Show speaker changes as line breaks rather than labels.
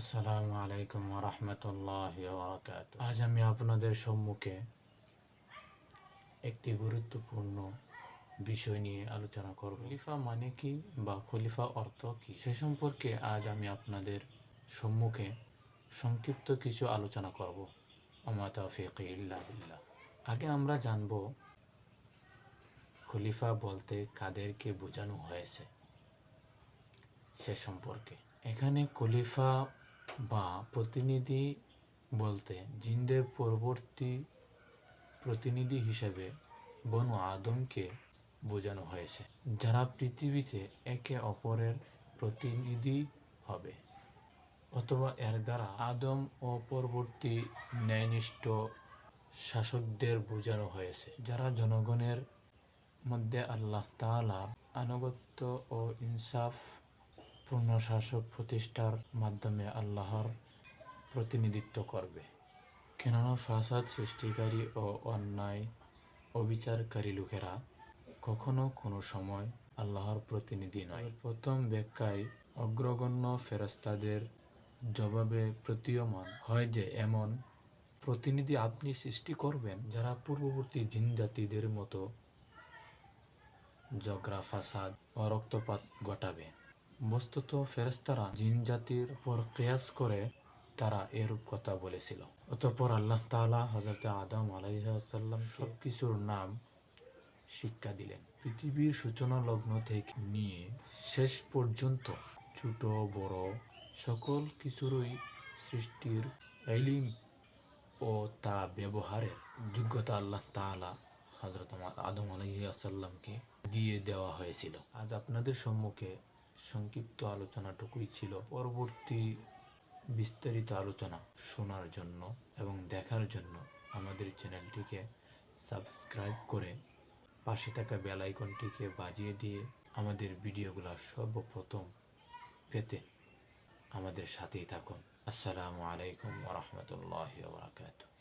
আসসালামু আলাইকুম রহমতুল্লাহ আজ আমি আপনাদের সম্মুখে একটি গুরুত্বপূর্ণ বিষয় নিয়ে আলোচনা করব। খলিফা মানে কি বা খলিফা অর্থ কি? সে সম্পর্কে আজ আমি আপনাদের সম্মুখে সংক্ষিপ্ত কিছু আলোচনা করব। আমা তৌফিক ইল্লা আগে আমরা জানব খলিফা বলতে কাদেরকে বোঝানো হয়েছে সে সম্পর্কে। এখানে খলিফা বা প্রতিনিধি বলতে জিনদের পরবর্তী প্রতিনিধি হিসেবে বনু আদমকে বোঝানো হয়েছে, যারা পৃথিবীতে একে অপরের প্রতিনিধি হবে। অথবা এর দ্বারা আদম ও পরবর্তী ন্যায়নিষ্ঠ শাসকদের বোঝানো হয়েছে, যারা জনগণের মধ্যে আল্লাহ তাআলার আনুগত্য ও ইনসাফ পূর্ণ শাসক প্রতিষ্ঠার মাধ্যমে আল্লাহর প্রতিনিধিত্ব করবে। কেননা ফাসাদ সৃষ্টিকারী ও অন্যায় অবিচারকারী লোকেরা কখনো কোনো সময় আল্লাহর প্রতিনিধি নয়। প্রথম ব্যাখ্যায় অগ্রগণ্য ফেরস্তাদের জবাবে প্রতীয়মান হয় যে, এমন প্রতিনিধি আপনি সৃষ্টি করবেন যারা পূর্ববর্তী জিন জাতিদের মতো ঝগড়া, ফাসাদ ও রক্তপাত ঘটাবে। বস্তুত ফেরেস্তারা জিন জাতির উপর কেয়াস করে তারা এরূপ কথা বলেছিল। অতঃপর আল্লাহ তাআলা হজরত আদম আলাইসাল্লাম সব কিছুর নাম শিক্ষা দিলেন। পৃথিবীর সূচনা লগ্ন থেকে নিয়ে শেষ পর্যন্ত ছোট, বড় সকল কিছুরই সৃষ্টির এলিম ও তা ব্যবহারের যোগ্যতা আল্লাহ তাআলা হজরত আদম আলাইসাল্লামকে দিয়ে দেওয়া হয়েছিল। আজ আপনাদের সম্মুখে সংক্ষিপ্ত আলোচনাটুকুই ছিল পরবর্তী বিস্তারিত আলোচনা শোনার জন্য এবং দেখার জন্য আমাদের চ্যানেলটিকে সাবস্ক্রাইব করে পাশে থাকা বেল আইকনটিকে বাজিয়ে দিয়ে আমাদের ভিডিওগুলো সর্বপ্রথম পেতে আমাদের সাথেই থাকুন। আসসালামু আলাইকুম ওরহমতুল্লাহ বারকাতুহ।